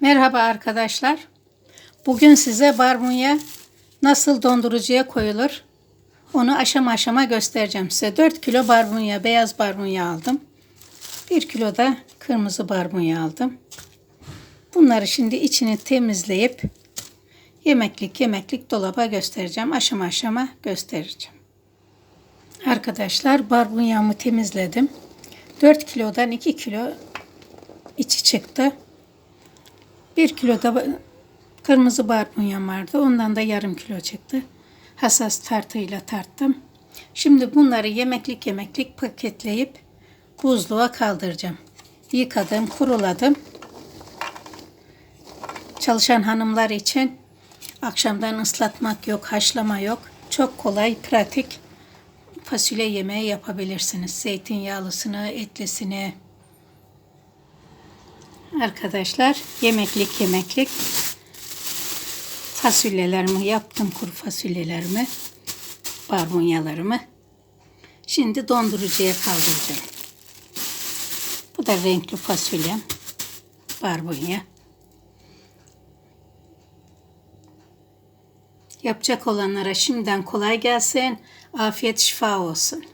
Merhaba arkadaşlar. Bugün size barbunya nasıl dondurucuya koyulur onu aşama aşama göstereceğim size. 4 kilo barbunya, beyaz barbunya aldım. 1 kilo da kırmızı barbunya aldım. Bunları şimdi içini temizleyip yemeklik yemeklik dolaba göstereceğim. Aşama aşama göstereceğim. Arkadaşlar barbunyamı temizledim. 4 kilodan 2 kilo içi çıktı. 1 kilo da kırmızı barbunyam vardı. Ondan da yarım kilo çıktı. Hassas tartıyla tarttım. Şimdi bunları yemeklik yemeklik paketleyip buzluğa kaldıracağım. Yıkadım, kuruladım. Çalışan hanımlar için akşamdan ıslatmak yok, haşlama yok. Çok kolay, pratik fasulye yemeği yapabilirsiniz. Zeytinyağlısını, etlisini. Arkadaşlar yemeklik yemeklik fasulyelerimi yaptım. Kuru fasulyelerimi, barbunyalarımı. Şimdi dondurucuya kaldıracağım. Bu da renkli fasulyem. Barbunya. Yapacak olanlara şimdiden kolay gelsin. Afiyet şifa olsun.